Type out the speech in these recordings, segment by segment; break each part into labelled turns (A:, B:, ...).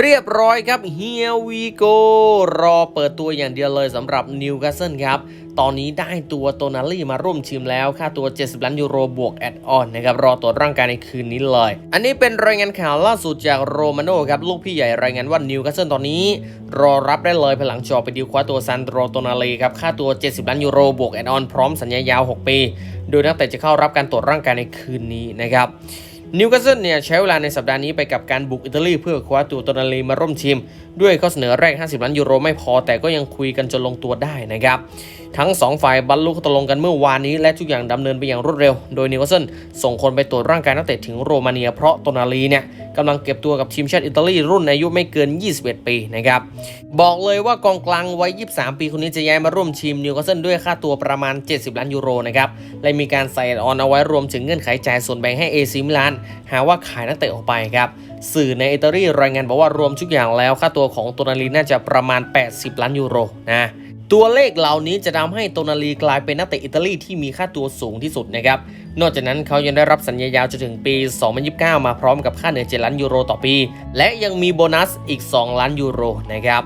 A: เรียบร้อยครับ Here we go รอเปิดตัวอย่างเดียวเลยสำหรับนิวคาสเซิลครับ ตอนนี้ได้ตัวโตนาลี่มาร่วมชิมแล้ว ค่าตัว 70 ล้านยูโรบวกแอดออนนะครับ รอตรวจร่างกายในคืนนี้เลย อันนี้เป็นรายงานข่าวล่าสุดจากโรมาโน่ครับ ลูกพี่ใหญ่รายงานว่านิวคาสเซิลตอนนี้ รอรับได้เลยภายหลังจอไปดีคว้าตัวซันโดรโตนาลีครับค่าตัว 70 ล้านยูโรบวกแอดออนพร้อมสัญญายาว 6 ปี โดยนักเตะจะเข้ารับการตรวจร่างกายในคืนนี้นะครับ นิวคาสเซิลเนี่ยใช้เวลาในสัปดาห์นี้ไปกับการบุกอิตาลี เพื่อคว้าตัวโตนาลีมาร่วมทีม ด้วยข้อเสนอแรก 50 ล้านยูโรไม่พอ แต่ก็ยังคุยกันจนลงตัวได้นะครับ ทั้ง 2 ฝ่ายบรรลุข้อตกลงกันเมื่อวานนี้ และทุกอย่างดำเนินไปอย่างรวดเร็ว โดยนิวคาสเซิลส่งคนไปตรวจร่างกายนักเตะถึงโรมาเนียเพราะโตนาลีเนี่ย กำลังเก็บตัวกับทีมชาติอิตาลีรุ่นอายุไม่เกิน 21 ปีนะครับ บอกเลยว่ากองกลางวัย 23 ปีคนนี้จะย้ายมาร่วมทีมนิวคาสเซิลด้วยค่าตัวประมาณ 70 ล้านยูโรนะครับ และมีการใส่ออนเอาไว้รวมถึงเงื่อนไขจ่ายส่วนแบ่งให้เอซิมิลาน หาว่าขายนักเตะออกไปครับ สื่อในอิตาลีรายงานบอกว่ารวมทุกอย่างแล้วค่าตัวของโตนาลีน่าจะประมาณ 80 ล้านยูโรนะ ตัวเลขเหล่านี้จะทำให้โตนาลีกลายเป็นนักเตะอิตาลีที่มีค่าตัวสูงที่สุดนะครับ นอกจากนั้นเขายังได้รับสัญญายาวจนถึงปี 2029 มาพร้อมกับค่าเหนือ7ล้านยูโรต่อปี และยังมีโบนัสอีก 2 ล้านยูโรนะครับ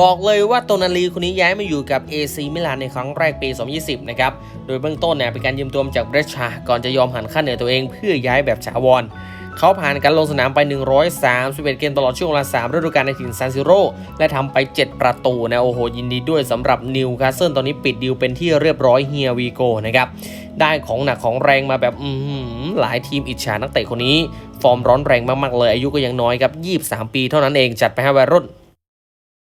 A: บอกเลยว่าโตนาลีคนนี้ย้ายมาอยู่กับ AC มิลานในครั้งแรกปี 2020 นะครับ โดยเบื้องต้นเนี่ยเป็นการยืมตัวมาจากเบรชชาก่อนจะยอมหันค่าเหนือตัวเองเพื่อย้ายแบบถาวร เขาผ่านการลงสนามไป 131 เกมตลอดช่วงเวลา3ฤดูกาลในถิ่นซานซิโรและทำไป 7 ประตูนะโอ้โห ยินดีด้วยสำหรับนิวคาสเซิลตอนนี้ปิดดีลเป็นที่เรียบร้อยเฮียวีโกนะครับได้ของหนักของแรงมาแบบอือหือหลายทีมอิจฉานักเตะคนนี้ ฟอร์มร้อนแรงมากๆเลยอายุก็ยังน้อยครับ 23 ปีเท่านั้นเองจัดไปให้วัยรุ่น